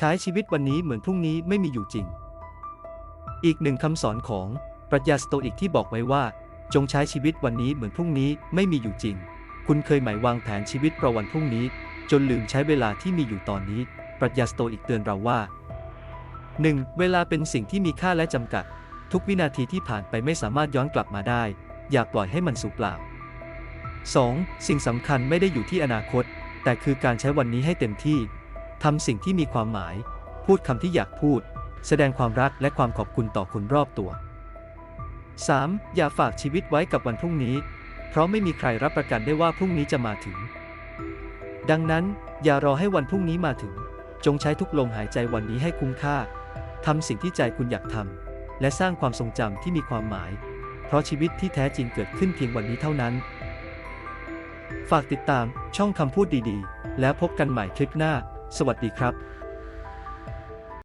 ใช้ชีวิตวันนี้เหมือนพรุ่งนี้ไม่มีอยู่จริง อีกหนึ่งคำสอนของปรัชญาสโตอิกที่บอกไว้ว่า จงใช้ชีวิตวันนี้เหมือนพรุ่งนี้ไม่มีอยู่จริง คุณเคยหมายวางแผนชีวิตประวันพรุ่งนี้ จนลืมใช้เวลาที่มีอยู่ตอนนี้ ปรัชญาสโตอิกเตือนเราว่า 1. เวลาเป็นสิ่งที่มีค่าและจำกัด ทุกวินาทีที่ผ่านไปไม่สามารถย้อนกลับมาได้ อย่าปล่อยให้มันสูญเปล่า 2. สิ่งสำคัญไม่ได้อยู่ที่อนาคต แต่คือการใช้วันนี้ให้เต็มที่ ทำสิ่งที่มีความหมาย พูดคำที่อยากพูด แสดงความรักและความขอบคุณต่อคนรอบตัว 3. อย่าฝากชีวิตไว้กับวันพรุ่งนี้ เพราะไม่มีใครรับประกันได้ว่าพรุ่งนี้จะมาถึง ดังนั้น อย่ารอให้วันพรุ่งนี้มาถึง จงใช้ทุกลมหายใจวันนี้ให้คุ้มค่าทำสิ่งที่ใจคุณอยากทำและสร้างความทรงจำที่มีความหมาย เพราะชีวิตที่แท้จริงเกิดขึ้นเพียงวันนี้เท่านั้น ฝากติดตามช่องคำพูดดีๆ แล้วพบกันใหม่คลิปหน้า สวัสดีครับ